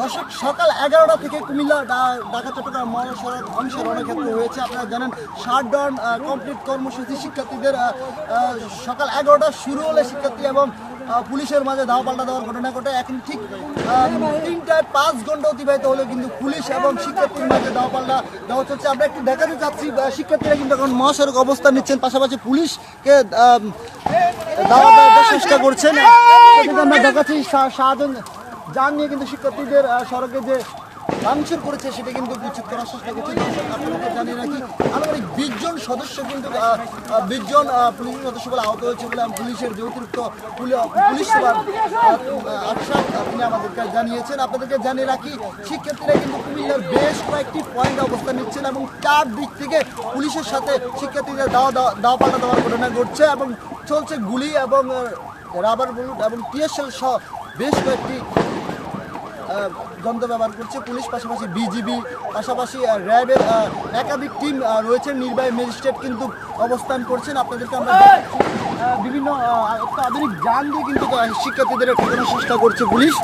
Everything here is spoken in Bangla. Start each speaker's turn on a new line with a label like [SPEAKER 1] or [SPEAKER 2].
[SPEAKER 1] দর্শক সকাল এগারোটা থেকে কুমিল্লা ঢাকা চট্টগ্রাম মহাসড়ক অংশে রণক্ষেত্র হয়েছে আপনারা জানেন শাটডাউন কমপ্লিট কর্মসূচি শিক্ষার্থীদের সকাল এগারোটা শুরু হলে শিক্ষার্থী এবং পুলিশের মাঝে ধাওয়া পাল্টা দেওয়ার ঘটনা ঘটে। এখন ঠিক তিনটায় পাঁচ ঘণ্টা অতিবাহিত হলে কিন্তু পুলিশ এবং শিক্ষার্থীর মাঝে ধাওয়া পাল্টা দেওয়া চলছে। আমরা একটু দেখাতে চাচ্ছি শিক্ষার্থীরা কিন্তু এখন মহাসড়ক অবস্থান নিচ্ছেন। পাশাপাশি পুলিশকে দেওয়ার চেষ্টা করছেন। আমরা দেখাচ্ছি শাহজাহান যান নিয়ে কিন্তু শিক্ষার্থীদের সড়কে যে ভাঙচুর করেছে সেটা কিন্তু উচিত করার চেষ্টা করছে। আপনাদেরকে জানিয়ে রাখি, আনুমানিক বিশ জন সদস্য কিন্তু বিশজন পুলিশ সদস্য বলে আহত হয়েছে বলে পুলিশের যে অতিরিক্ত পুলিশ সুপার আফসার তিনি আমাদেরকে জানিয়েছেন। আপনাদেরকে জানিয়ে রাখি, শিক্ষার্থীরা কিন্তু কুমিল্লার বেশ কয়েকটি পয়েন্ট অবস্থান নিচ্ছেন এবং চার দিক থেকে পুলিশের সাথে শিক্ষার্থীদের দাওয়া দাওয়া- পাল্টা দেওয়ার ঘটনা ঘটছে এবং চলছে গুলি এবং রাবার বুলেট এবং টিএসএল সহ বেশ কয়েকটি যন্ত্র ব্যবহার করছে পুলিশ পাশাপাশি বিজিবি পাশাপাশি র্যাবের একাধিক টিম আহ, রয়েছেন নির্বাহী ম্যাজিস্ট্রেট কিন্তু অবস্থান করছেন। আপনাদেরকে আমরা বিভিন্ন আহ, অত্যাধুনিক যান দিয়ে কিন্তু শিক্ষার্থীদের ঠেকানোর চেষ্টা করছে পুলিশ।